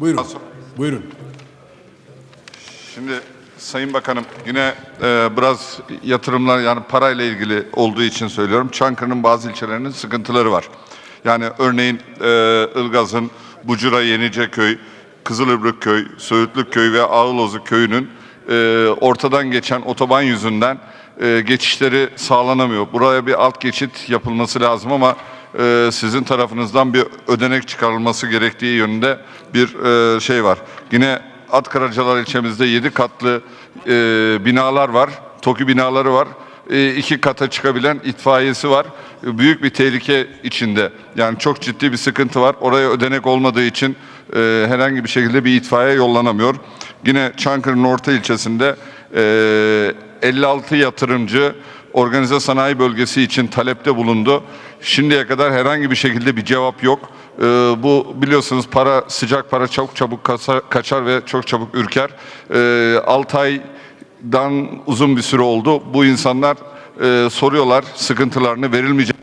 Buyurun. Buyurun. Şimdi Sayın Bakanım yine e, biraz yatırımlar yani parayla ilgili olduğu için söylüyorum. Çankırı'nın bazı ilçelerinin sıkıntıları var. Yani örneğin e, Ilgaz'ın Bucura Yeniceköy, Kızılırbrıkköy, Söğütlükköy ve Ağılozuk köyünün e, ortadan geçen otoban yüzünden e, geçişleri sağlanamıyor. Buraya bir alt geçit yapılması lazım ama e, sizin tarafınızdan bir ödenek çıkarılması gerektiği yönünde bir e, şey var. Yine Atkaracalar ilçemizde 7 katlı e, binalar var. TOKİ binaları var. E, iki kata çıkabilen itfaiyesi var. Büyük bir tehlike içinde. Yani çok ciddi bir sıkıntı var. Oraya ödenek olmadığı için e, herhangi bir şekilde bir itfaiye yollanamıyor. Yine Çankırı'nın orta ilçesinde e, 56 yatırımcı organize sanayi bölgesi için talepte bulundu. Şimdiye kadar herhangi bir şekilde bir cevap yok. Ee, bu biliyorsunuz para sıcak para çok çabuk kasa- kaçar ve çok çabuk ürker. Ee, 6 aydan uzun bir süre oldu. Bu insanlar e, soruyorlar sıkıntılarını verilmeyecek